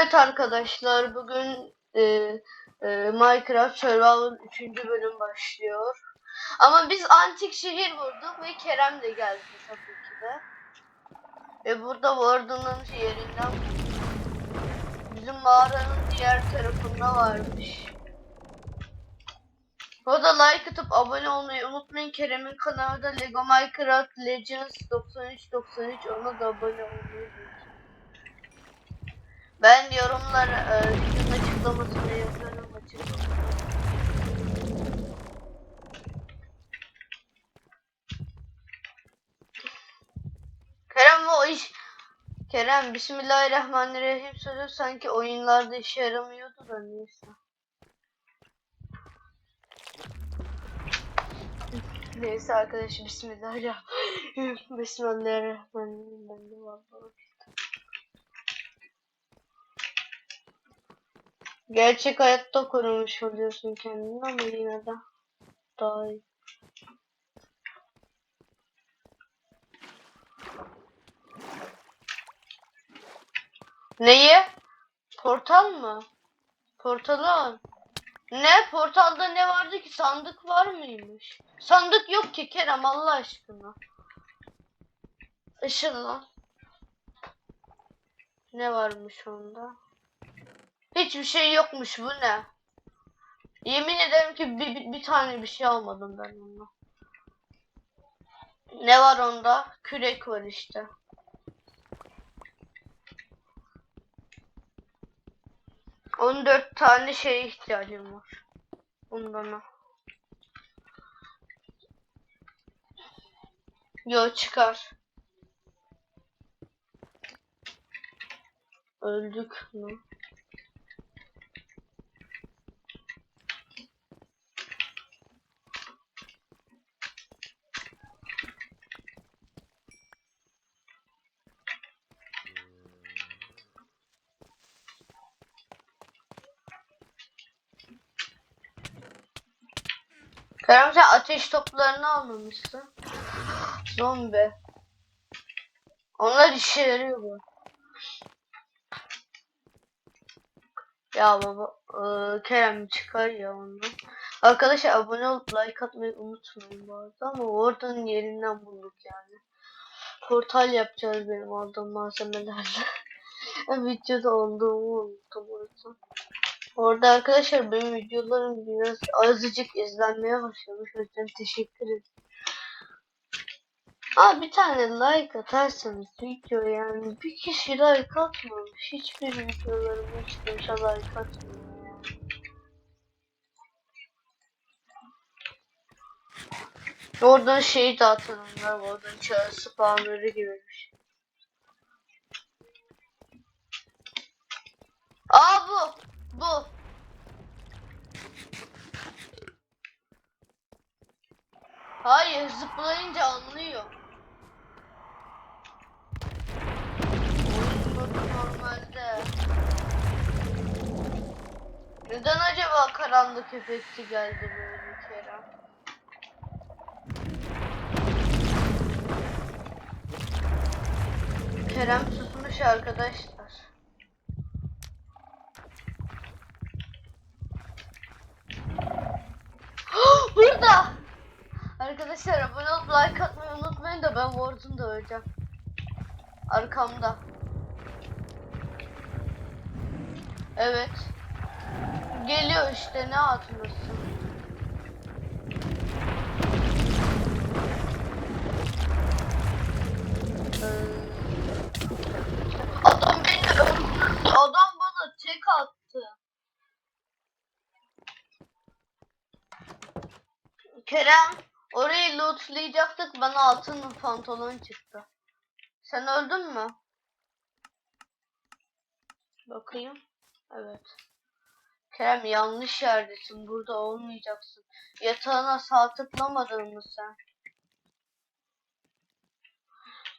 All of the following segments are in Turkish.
Evet arkadaşlar bugün e, e, Minecraft Survival 3. bölüm başlıyor. Ama biz antik şehir vurduk ve Kerem de geldi tabii ki de. Ve burada Warden'ın yerinden bizim mağaranın diğer tarafında varmış. Bu da like atıp abone olmayı unutmayın. Kerem'in kanalında Lego Minecraft Legends 9393 ona da abone olmayı unutmayın. Ben yorumlara e, videonun açıklamasını yazarım açıklamasını. Kerem o iş Kerem Bismillahirrahmanirrahim sözü sanki oyunlarda işe yaramıyordu da neyse. Neyse arkadaşım Bismillahirrahmanirrahim. Bismillahirrahmanirrahim. Ben de vallahi. Gerçek hayatta korumuş oluyorsun kendini ama yine de daha iyi. Neyi? Portal mı? Portalı al. Ne? Portalda ne vardı ki? Sandık var mıymış? Sandık yok ki Kerem Allah aşkına. Işınla. Ne varmış onda? Hiçbir şey yokmuş bu ne? Yemin ederim ki bir, bir, bir tane bir şey almadım ben ondan. Ne var onda? Kürek var işte. On dört tane şeye ihtiyacım var. Al. Yo çıkar. Öldük mü? Sen ateş toplarını almamışsın. Zombi. Onlar işe yarıyor bu. Ya baba, eee, Kerem çıkar ya ondan. Arkadaşlar abone olup like atmayı unutmayın bu arada ama oradan yerinden bulduk yani. Portal yapacağız benim aldığım malzemelerle. Videoda olduğumu unuttum orada. Orada arkadaşlar benim videolarım biraz azıcık izlenmeye başlamış. O yüzden teşekkür ederim. Aa bir tane like atarsanız video yani bir kişi like atmamış. Hiçbir videolarıma hiç kimse like yani. Oradan şeyi dağıtın onlar. Oradan çağrı spamları gibi bir şey. Aa bu. Bu. Hayır zıplayınca anlıyor. Normalde. Neden acaba karanlık efekti geldi böyle Kerem? Kerem susmuş arkadaşlar. Burada. Arkadaşlar abone olup like atmayı unutmayın da öleceğim. Arkamda. Evet. Geliyor işte ne atmışsın. Ee, Adam beni. Adam bana tek attı. Kerem orayı lootlayacaktık bana altın pantolon çıktı. Sen öldün mü? Bakayım. Evet. Kerem yanlış yerdesin. Burada olmayacaksın. Yatağına sağ tıklamadın mı sen?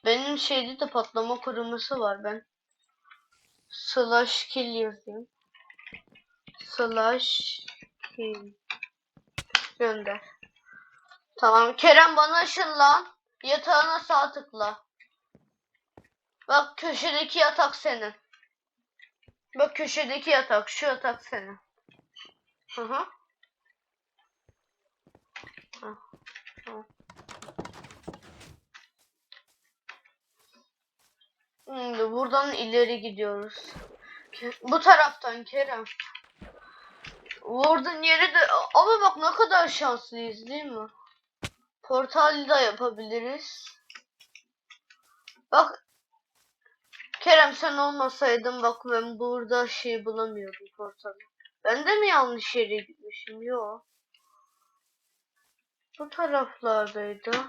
Benim şeyde de patlama koruması var. Ben slash kill yazayım. Slash kill. Gönder. Tamam Kerem bana ışınlan. Yatağına sağ tıkla. Bak köşedeki yatak senin. Bak köşedeki yatak. Şu yatak senin. Hı hı. Hı, tamam. Şimdi buradan ileri gidiyoruz. Bu taraftan Kerem. Warden yeri de ama bak ne kadar şanslıyız değil mi? Portal da yapabiliriz. Bak Kerem sen olmasaydın bak ben burada şey bulamıyordum portalı. Ben de mi yanlış yere gitmişim? Yok. Bu taraflardaydı.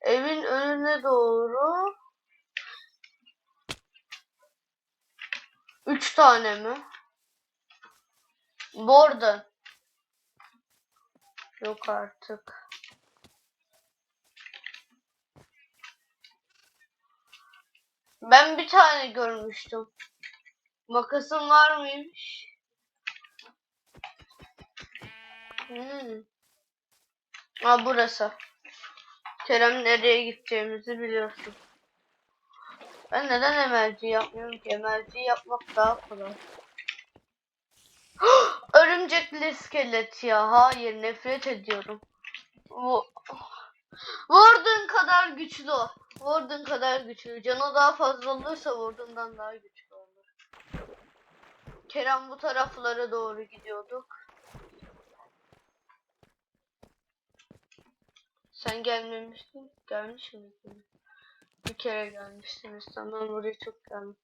Evin önüne doğru. Üç tane mi? Warden. Yok artık. Ben bir tane görmüştüm. Makasın var mıymış? Hmm. Ha burası. Kerem nereye gideceğimizi biliyorsun. Ben neden emelci yapmıyorum ki? Emelci yapmak daha kolay. Örümcekli iskelet ya. Hayır nefret ediyorum. Bu Warden kadar güçlü. Warden kadar güçlü. Canı daha fazla olursa Warden'dan daha güçlü olur. Kerem bu taraflara doğru gidiyorduk. Sen gelmemiştin. Gelmiş miydin? Bir kere gelmiştiniz. Tamam buraya çok geldim.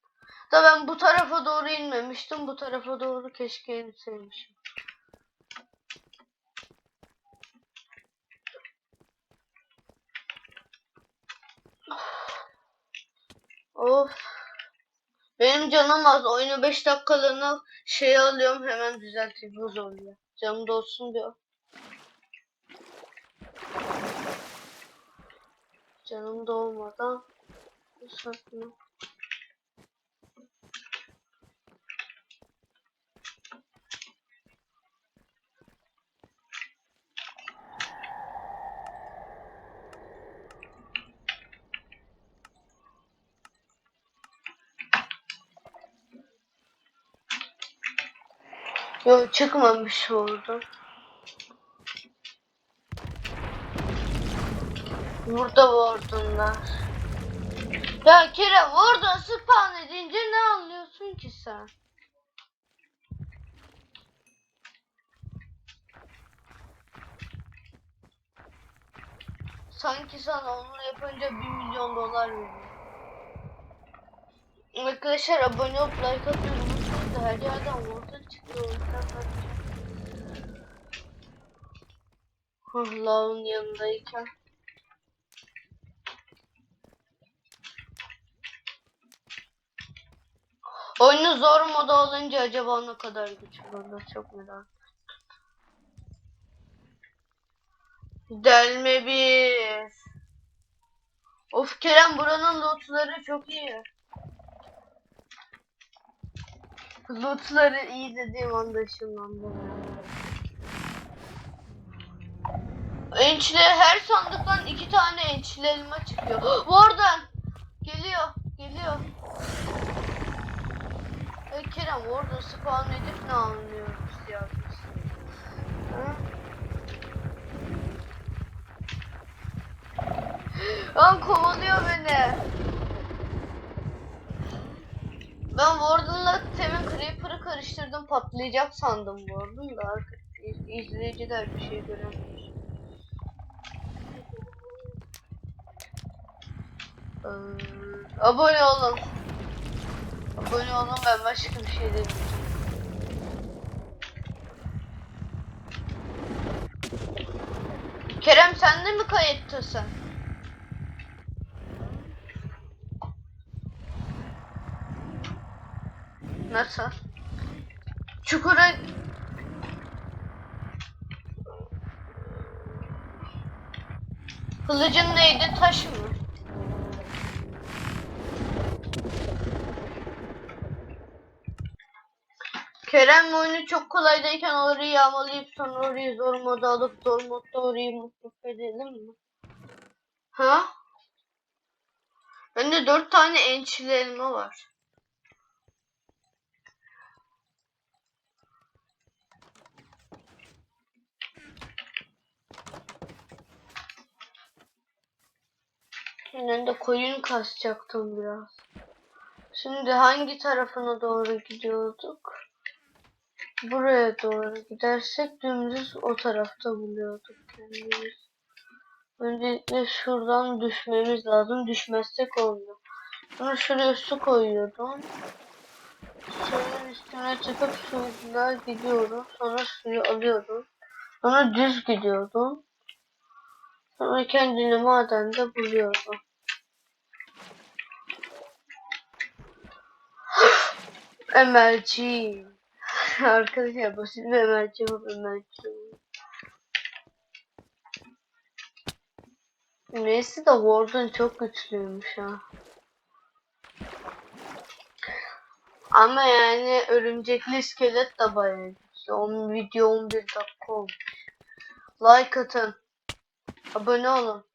Da ben bu tarafa doğru inmemiştim. Bu tarafa doğru keşke inseymişim. Of. Benim canım az. Oyunu 5 dakikalığına şey alıyorum hemen düzelteyim. Buz oluyor. Canım dolsun diyor. Canım dolmadan ıslatma. Yok çıkmamış orada. Burada vurdunlar. Ya Kerem orada spawn edince ne anlıyorsun ki sen? Sanki sana onu yapınca 1 milyon dolar veriyor. Arkadaşlar abone olup like atmayı da her yerden orta yanındayken. Oyunu zor moda olunca acaba ne kadar güçlü olur çok merak Delme bir. Of Kerem buranın lootları çok iyi. Lootları iyi dediğim anda ışınlandı. Ençli her sandıktan iki tane ençli elma çıkıyor. Oradan geliyor, geliyor. E Kerem orada spawn edip ne anlıyoruz ya biz? Lan kovalıyor beni. Ben Warden'la Temin karıştırdım patlayacak sandım Warden da arka- iz- izleyiciler bir şey görememiş. Ee, abone olun. Abone olun ben başka bir şey demeyeceğim. Kerem sen de mi kayıttasın? Nasıl? Çukura Kılıcın neydi? Taş mı? Kerem oyunu çok kolaydayken orayı yağmalayıp sonra orayı zor moda alıp zor modda orayı mutluluk edelim mi? Ha? Bende dört tane ençli elma var. Aynen de koyun kasacaktım biraz. Şimdi hangi tarafına doğru gidiyorduk? Buraya doğru gidersek dümdüz o tarafta buluyorduk kendimizi. Öncelikle şuradan düşmemiz lazım. Düşmezsek olmuyor. Sonra şuraya su koyuyordum. Suyun üstüne çıkıp suyla gidiyorum. Sonra suyu alıyorum. Sonra düz gidiyordum. Sonra kendini madende buluyordum. Emelci. Arkadaşlar basit bir emelci bu emelci. Neyse de Warden çok güçlüymüş ha. Ama yani örümcekli iskelet de bayağı güçlü. O video 11 dakika olmuş. Like atın. Abone olun.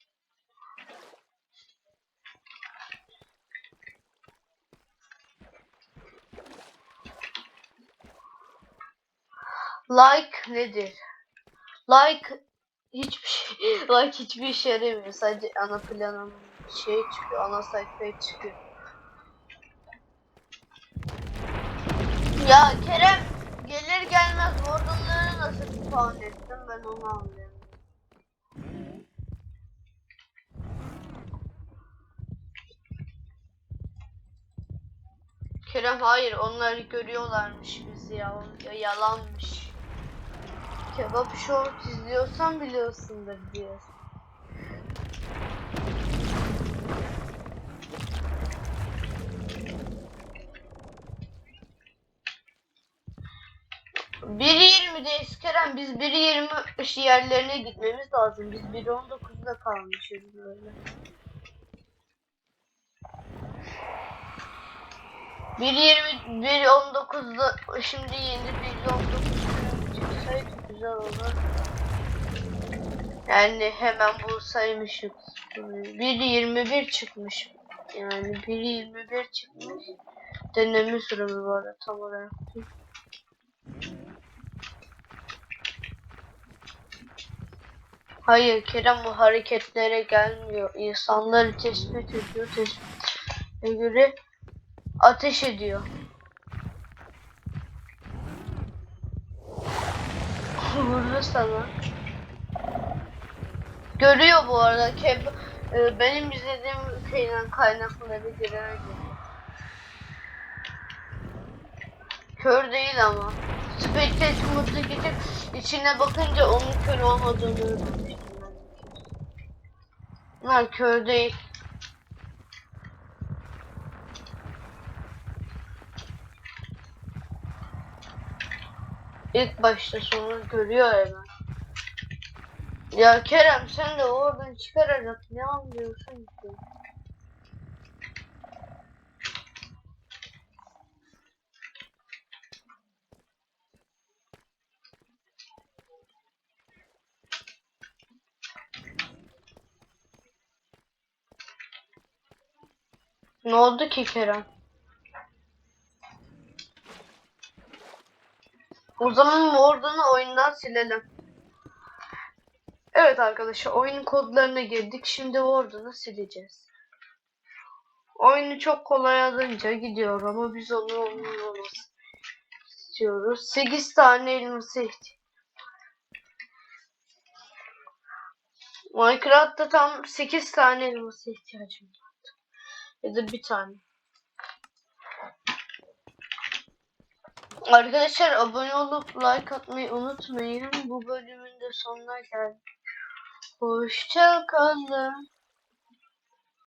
Like nedir? Like hiçbir şey, like hiçbir işe yaramıyor. Sadece ana plana şey çıkıyor, ana sayfaya çıkıyor. Ya Kerem gelir gelmez Warden'ları nasıl spawn ettim ben onu anlıyorum. Kerem hayır onlar görüyorlarmış bizi ya yalanmış. Kebap short izliyorsan biliyorsundur diye. Biri 20'deyiz Kerem. Biz biri 20 yerlerine gitmemiz lazım. Biz biri 19'da kalmışız böyle. Biri 20, biri 19'da şimdi yeni biri 19 çıksaydı güzel olur. Yani hemen bulsaymışız. Biri 21 çıkmış. Yani biri 21 çıkmış. Deneme sürümü var tam olarak. Hayır Kerem bu hareketlere gelmiyor. İnsanları tespit ediyor. Tespite göre ateş ediyor. Vurdu sana. Görüyor bu arada. Keb e, benim izlediğim şeyden kaynakları göre Kör değil ama. Spectate mutlu gidip içine bakınca onun kör olmadığını. Bunlar kör değil. İlk başta sonra görüyor hemen. Ya Kerem sen de oradan çıkararak ne anlıyorsun ki? Ne oldu ki Kerem? O zaman Warden'ı oyundan silelim. Evet arkadaşlar oyunun kodlarına girdik. Şimdi Warden'ı sileceğiz. Oyunu çok kolay alınca gidiyor ama biz onu olmaması istiyoruz. 8 tane elması ihtiyaç. Minecraft'ta tam 8 tane elması ihtiyacım vardı. Ya da bir tane. Arkadaşlar abone olup like atmayı unutmayın. Bu bölümün de sonuna geldik. Hoşça kalın.